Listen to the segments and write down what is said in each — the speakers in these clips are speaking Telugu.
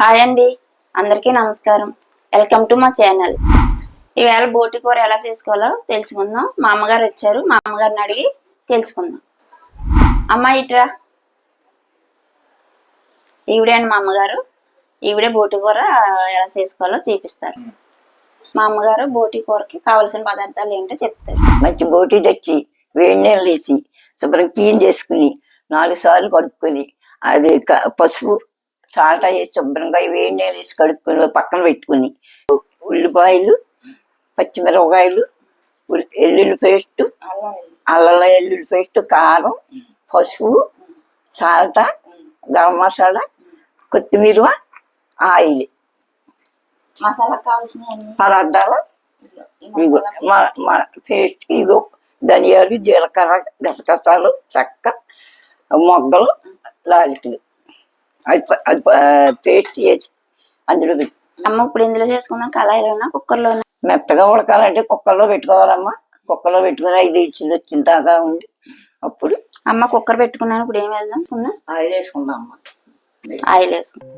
హాయ్ అండి. అందరికీ నమస్కారం. వెల్కమ్ టు మా ఛానల్. ఈవేళ బోటి కూర ఎలా చేసుకోవాలో తెలుసుకుందాం. మా అమ్మగారు వచ్చారు. మా అమ్మగారిని అడిగి తెలుసుకుందాం. అమ్మ ఇట్రా. ఈవిడే అండి మా అమ్మగారు. ఈవిడే బోటి కూర ఎలా చేసుకోవాలో చూపిస్తారు. మా అమ్మగారు బోటి కూరకి కావలసిన పదార్థాలు ఏంటో చెప్తారు. మంచి బోటి తెచ్చి వేడి నీళ్ళు వేసి శుభ్రం క్లీన్ చేసుకుని నాలుగు సార్లు కడుక్కొని అది పసుపు సాల్ట్ వేసి శుభ్రంగా వేడి నీళ్ళు వేసి కడుక్కొని పక్కన పెట్టుకుని. ఉల్లిపాయలు పచ్చిమిరపకాయలు ఎల్లుల్లి పేస్ట్ అల్లం ఎల్లుల్లి పేస్ట్ కారం పసుపు సాల్ట్ గరం మసాలా కొత్తిమీర ఆయిల్. మసాలా కావాల్సినవి పదార్థాలు ఇగో మా పేస్ట్ ఇగో ధనియాలు జీలకర్ర గసగసాలు చెక్క మొగ్గలు లాలికలు అది అది పేస్ట్ చేసి అందులో పెట్టి అమ్మ ఇప్పుడు ఇందులో చేసుకుందాం. కళాయిలోనా కుక్కర్లోనా మెత్తగా ఉడకాలంటే కుక్కర్లో పెట్టుకోవాలమ్మా. కుక్కర్లో పెట్టుకుని ఐదు ఇచ్చులు వచ్చిన దాకా ఉంది అప్పుడు అమ్మ కుక్కర్ పెట్టుకున్నాను. ఇప్పుడు ఏం వేద్దాం? ఉందా ఆయిల్ వేసుకుందాం అమ్మా. ఆయిల్ వేసుకుందాం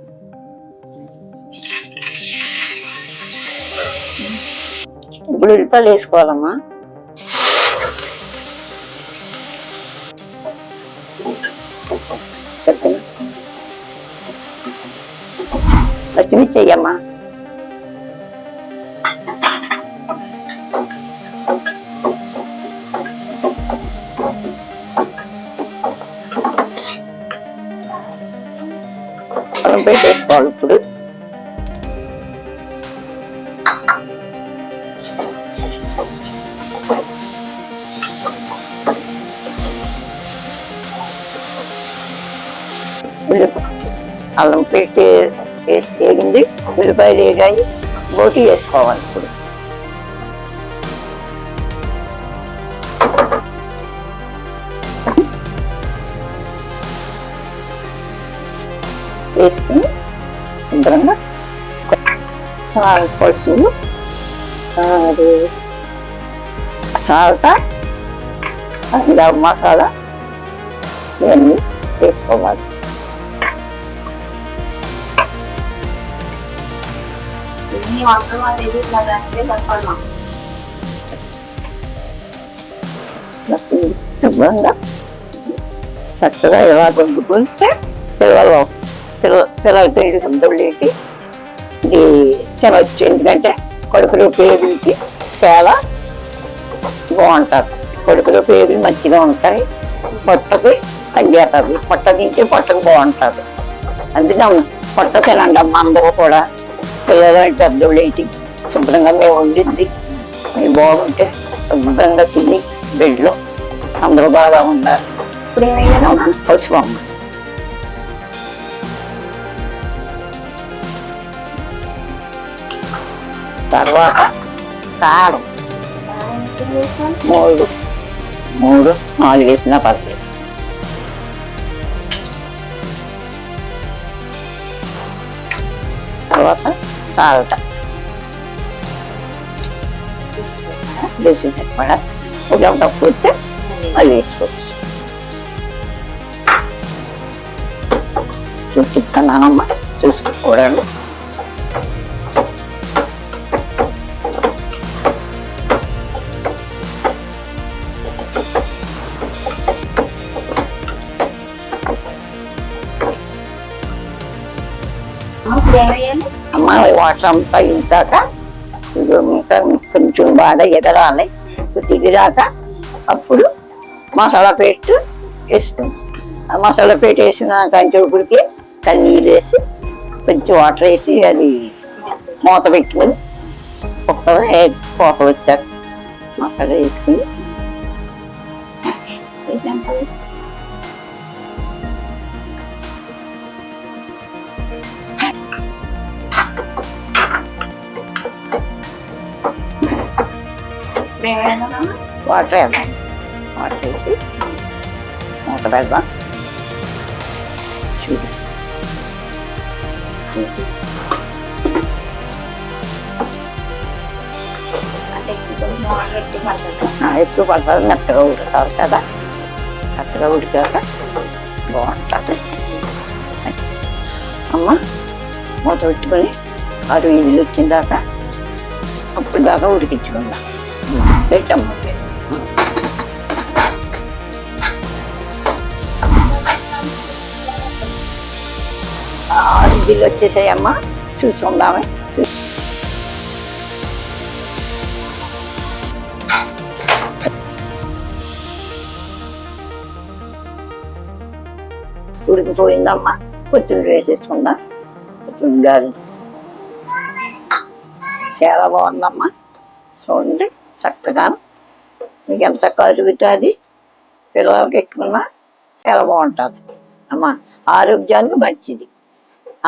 ఇప్పుడు ఉల్లిపాయలు వేసుకోవాలమ్మా. పచ్చిమిర్చి వేయమ్మా అల్లం పేస్ట్ వేసుకోవాలి ఇప్పుడు ఉల్లిపాయ అల్లం పేస్ట్ వేసి వేగింది ఉల్లిపాయలు వేగాయి బోటి వేసుకోవాలి ఇప్పుడు. వేసుకుని శుభ్రంగా పసుపు అది సాల్ట్ గరం మసాలా ఇవన్నీ వేసుకోవాలి. ఈ వంటలు అనేది ఇట్లా దానికే సరిపడమా శుభ్రంగా చక్కగా ఎలా దొరుకుతుంటే పిల్లలు పిల్ల పిల్లలతో ఇది శుద్ధులేసి ఇది తినవచ్చు ఎందుకంటే కొడుకులు పేరులకి చాలా బాగుంటుంది కొడుకులు పేర్లు మంచిగా ఉంటాయి. పొట్టకి తగ్గేస్తుంది పొట్ట తింటే పొట్టకు బాగుంటుంది. అందుకని పొట్ట తినండి అమ్మ అందరూ కూడా. పిల్లలు పెద్దోళ్ళు ఏంటి శుభ్రంగా మేము వండింది బాగుంటే శుభ్రంగా తిని బెడ్లో అందరూ బాగా ఉండాలి ఇప్పుడు ఏమైనా పసుపు అమ్మ తర్వాత కారం. మూడు. మూడు నాలుగు వేసిన పర్లేదు. తర్వాత సాల్ట్ వేసి సరిపడా ఒక తక్కువ వస్తే అది వేసుకోవచ్చు చూపిస్తున్నానమ్మా చూసుకోకూడదు వాటర్ కొంచెం బాగా ఎదరాలి దిగిరాక అప్పుడు మసాలా పెట్టు వేస్తుంది ఆ మసాలా పెట్టి వేసిన కంచెపుడికి కన్నీళ్ళు వేసి కొంచెం వాటర్ వేసి అది మూత పెట్టుకొని కుక్కలు పోత వచ్చాక మసాలా వేసుకుని. వేసాం కదా. ఇప్పుడు ఏమయ్యాను వాటర్ వేద్దాం వాటర్ వేసి మూత పెడదాం చూడు అంటే కొంచెం వాటర్ ఎక్కువ పడుతుంది ఆ, ఎక్కువ పడుతుంది మెత్తగా ఉడకాలి కదా మెత్తగా ఉడికాక బాగుంటుంది అమ్మ మూత ఆరు వీధులు పెట్టమ్మా ఆరు వీధులు వచ్చేసాయమ్మా చూసుకుందామే ఉడికిపోయిందమ్మా కొత్తిమీర వేసేసుకుందాం కొత్తిమీర చాలా బాగుందమ్మా. చూడండి. చక్కగా మీకు ఎంత కరుగుతుంది పిల్లలకి పెట్టుకున్నా చాలా బాగుంటుంది. అమ్మా ఆరోగ్యానికి మంచిది.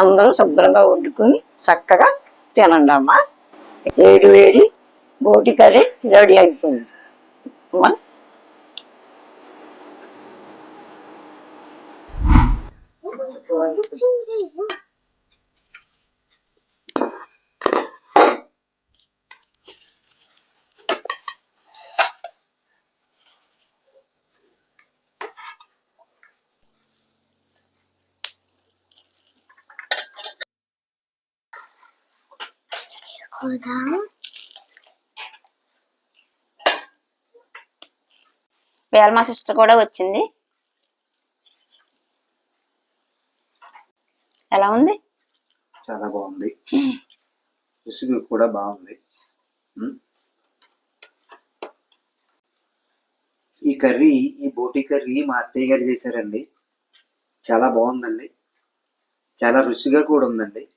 అందరూ శుభ్రంగా వండుకుని చక్కగా తినండి అమ్మా. వేడి వేడి బోటి కర్రీ రెడీ అయిపోయింది. అమ్మా. వేళ మా సిస్టర్ కూడా వచ్చింది. ఎలా ఉంది? చాలా బాగుంది. రుసుగు కూడా బాగుంది. ఈ కర్రీ ఈ బోటి కర్రీ మా అత్తయ్య గారు చేశారండి. చాలా బాగుందండి. చాలా రుచిగా కూడా ఉందండి.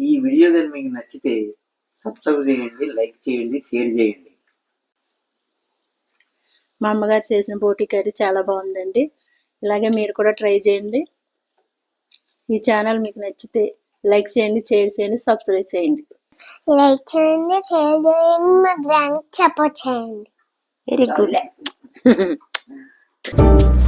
ఈ వీడియో కానీ మీకు నచ్చితే సబ్స్క్రైబ్ చేయండి లైక్ చేయండి షేర్ చేయండి. మా అమ్మగారు చేసిన బోటి కర్రీ చాలా బాగుందండి. ఇలాగే మీరు కూడా ట్రై చేయండి. ఈ ఛానల్ మీకు నచ్చితే లైక్ చేయండి షేర్ చేయండి సబ్స్క్రైబ్ చేయండి. లైక్ చేయండి షేర్ చేయండి మా గ్రాండ్ సపోర్ట్ చేయండి. Very good